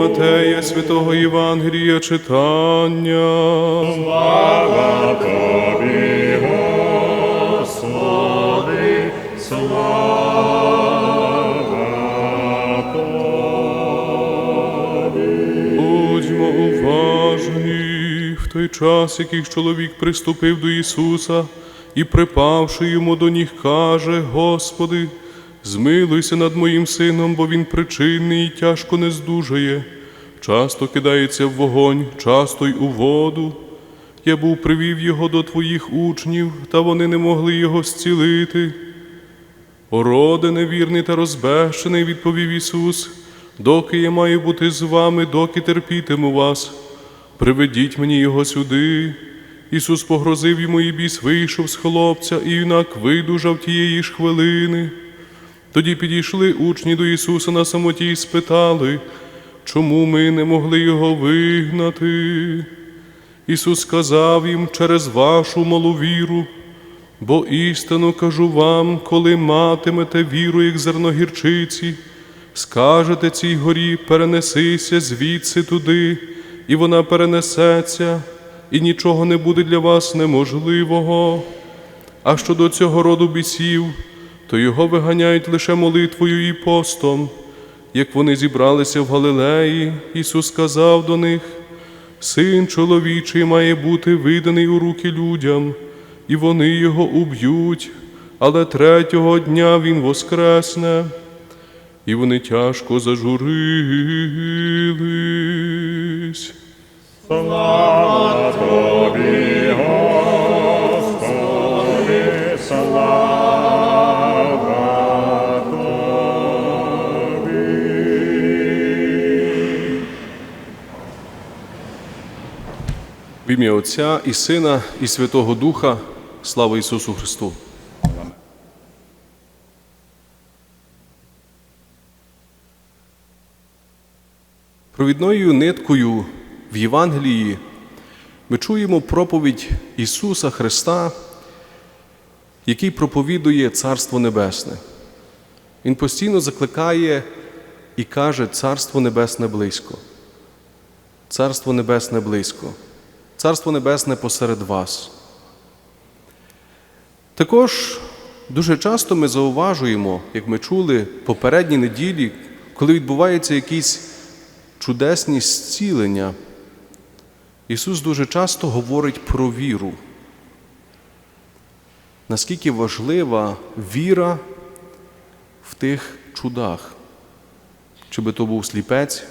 Матея Святого Євангелія читання. Слава Тобі, Господи, слава Тобі. Будьмо уважні. В той час, який чоловік приступив до Ісуса і, припавши йому до ніг, каже: Господи, змилуйся над моїм сином, бо він причинний і тяжко не здужає. Часто кидається в вогонь, часто й у воду. Я був привів його до твоїх учнів, та вони не могли його зцілити. Ороде невірний та розбещений, відповів Ісус, доки я маю бути з вами, доки терпітиму вас. Приведіть мені його сюди. Ісус погрозив йому, і біс вийшов з хлопця, і юнак видужав тієї ж хвилини. Тоді підійшли учні до Ісуса на самоті і спитали, чому ми не могли його вигнати. Ісус сказав їм через вашу малу віру. Бо істинно кажу вам, коли матимете віру, як зерно гірчиці, скажете цій горі, перенесися звідси туди, і вона перенесеться, і нічого не буде для вас неможливого. А щодо цього роду бісів, то його виганяють лише молитвою і постом. Як вони зібралися в Галилеї, Ісус сказав до них: Син чоловічий має бути виданий у руки людям, і вони його уб'ють, але третього дня він воскресне. І вони тяжко зажурились. Слава Тобі, ім'я Отця і Сина, і Святого Духа, слава Ісусу Христу. Провідною ниткою в Євангелії ми чуємо проповідь Ісуса Христа, який проповідує Царство Небесне. Він постійно закликає і каже, Царство Небесне близько. Царство Небесне близько. Царство Небесне посеред вас. Також дуже часто ми зауважуємо, як ми чули попередні неділі, коли відбуваються якісь чудесні зцілення, Ісус дуже часто говорить про віру. Наскільки важлива віра в тих чудах, чи би то був сліпець,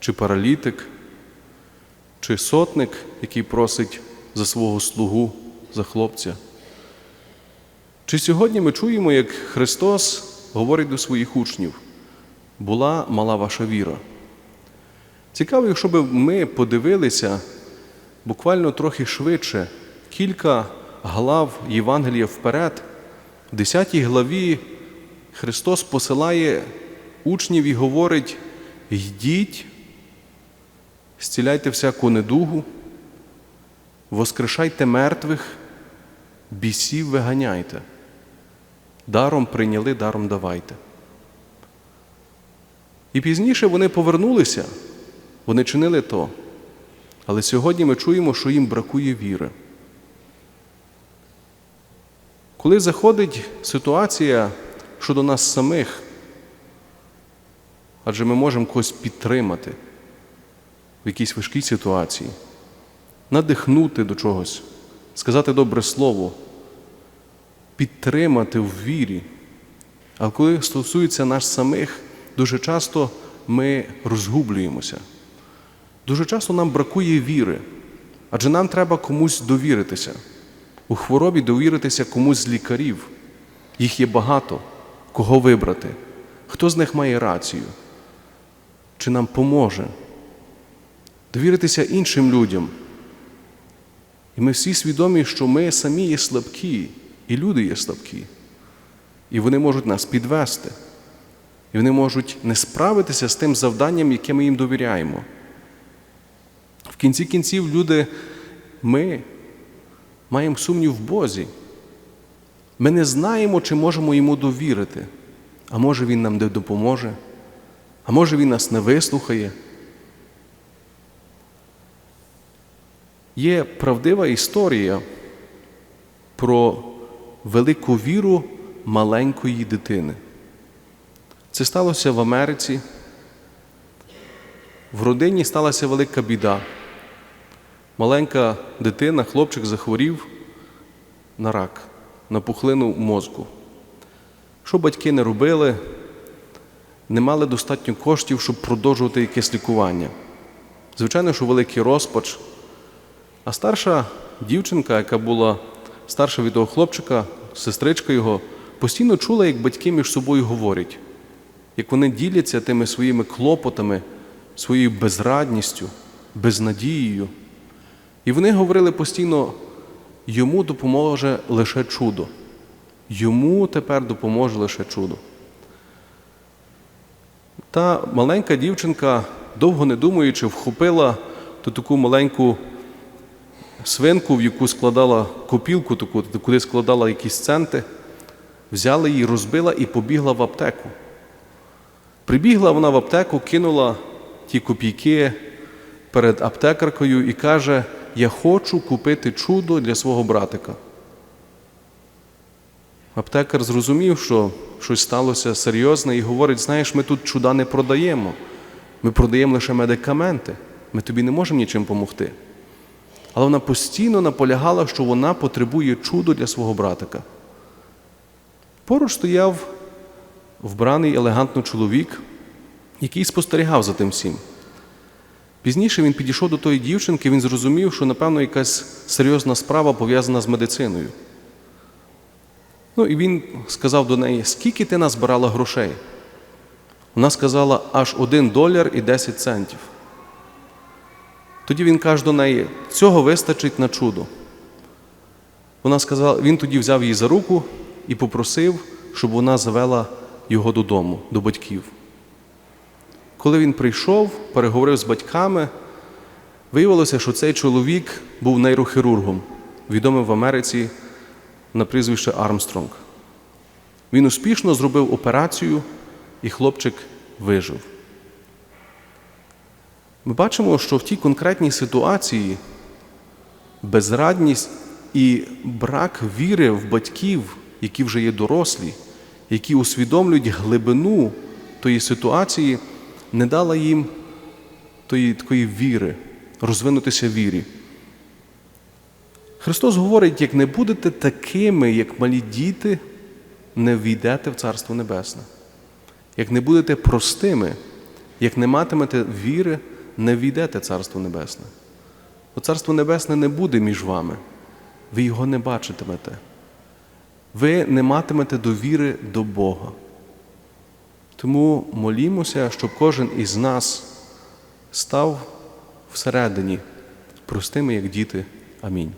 чи паралітик, чи сотник, який просить за свого слугу, за хлопця. Чи сьогодні ми чуємо, як Христос говорить до своїх учнів, була мала ваша віра. Цікаво, якщо б ми подивилися буквально трохи швидше, кілька глав Євангелія вперед, в 10 главі Христос посилає учнів і говорить: йдіть, зціляйте всяку недугу, воскрешайте мертвих, бісів виганяйте. Даром прийняли, даром давайте. І пізніше вони повернулися, вони чинили то. Але сьогодні ми чуємо, що їм бракує віри. Коли заходить ситуація щодо нас самих, адже ми можемо когось підтримати в якійсь важкій ситуації, надихнути до чогось, сказати добре слово, підтримати в вірі. А коли стосується нас самих, дуже часто ми розгублюємося. Дуже часто нам бракує віри, адже нам треба комусь довіритися. У хворобі довіритися комусь з лікарів. Їх є багато. Кого вибрати? Хто з них має рацію? Чи нам поможе? Довіритися іншим людям. І ми всі свідомі, що ми самі є слабкі, і люди є слабкі. І вони можуть нас підвести. І вони можуть не справитися з тим завданням, яке ми їм довіряємо. В кінці кінців люди, ми маємо сумнів в Бозі. Ми не знаємо, чи можемо йому довірити. А може Він нам не допоможе, а може Він нас не вислухає, Є правдива історія про велику віру маленької дитини. Це сталося в Америці. В родині сталася велика біда. Маленька дитина, хлопчик захворів на рак, на пухлину мозку. Що батьки не робили, не мали достатньо коштів, щоб продовжувати якесь лікування. Звичайно, що великий розпач. А старша дівчинка, яка була старша від того хлопчика, сестричка його, постійно чула, як батьки між собою говорять, як вони діляться тими своїми клопотами, своєю безрадністю, безнадією. І вони говорили постійно, йому допоможе лише чудо. Йому тепер допоможе лише чудо. Та маленька дівчинка, довго не думаючи, вхопила ту таку маленьку свинку, в яку складала копілку, таку, куди складала якісь центи, взяла її, розбила і побігла в аптеку. Прибігла вона в аптеку, кинула ті копійки перед аптекаркою і каже: Я хочу купити чудо для свого братика. Аптекар зрозумів, що щось сталося серйозне, і говорить: знаєш, ми тут чуда не продаємо. Ми продаємо лише медикаменти. Ми тобі не можемо нічим допомогти. Але вона постійно наполягала, що вона потребує чудо для свого братика. Поруч стояв вбраний елегантно чоловік, який спостерігав за тим всім. Пізніше він підійшов до тої дівчинки, він зрозумів, що, напевно, якась серйозна справа пов'язана з медициною. Ну і він сказав до неї, скільки ти назбирала грошей? Вона сказала, аж один доляр і 10 центів. Тоді він каже до неї, цього вистачить на чудо. Вона сказала, він тоді взяв її за руку і попросив, щоб вона завела його додому, до батьків. Коли він прийшов, переговорив з батьками, виявилося, що цей чоловік був нейрохірургом, відомим в Америці на прізвище Армстронг. Він успішно зробив операцію, і хлопчик вижив. Ми бачимо, що в тій конкретній ситуації безрадність і брак віри в батьків, які вже є дорослі, які усвідомлюють глибину тої ситуації, не дала їм тої такої віри, розвинутися вірі. Христос говорить, як не будете такими, як малі діти, не війдете в Царство Небесне. Як не будете простими, як не матимете віри, не війдете Царство Небесне. Бо Царство Небесне не буде між вами. Ви його не бачитимете. Ви не матимете довіри до Бога. Тому молімося, щоб кожен із нас став всередині простими, як діти. Амінь.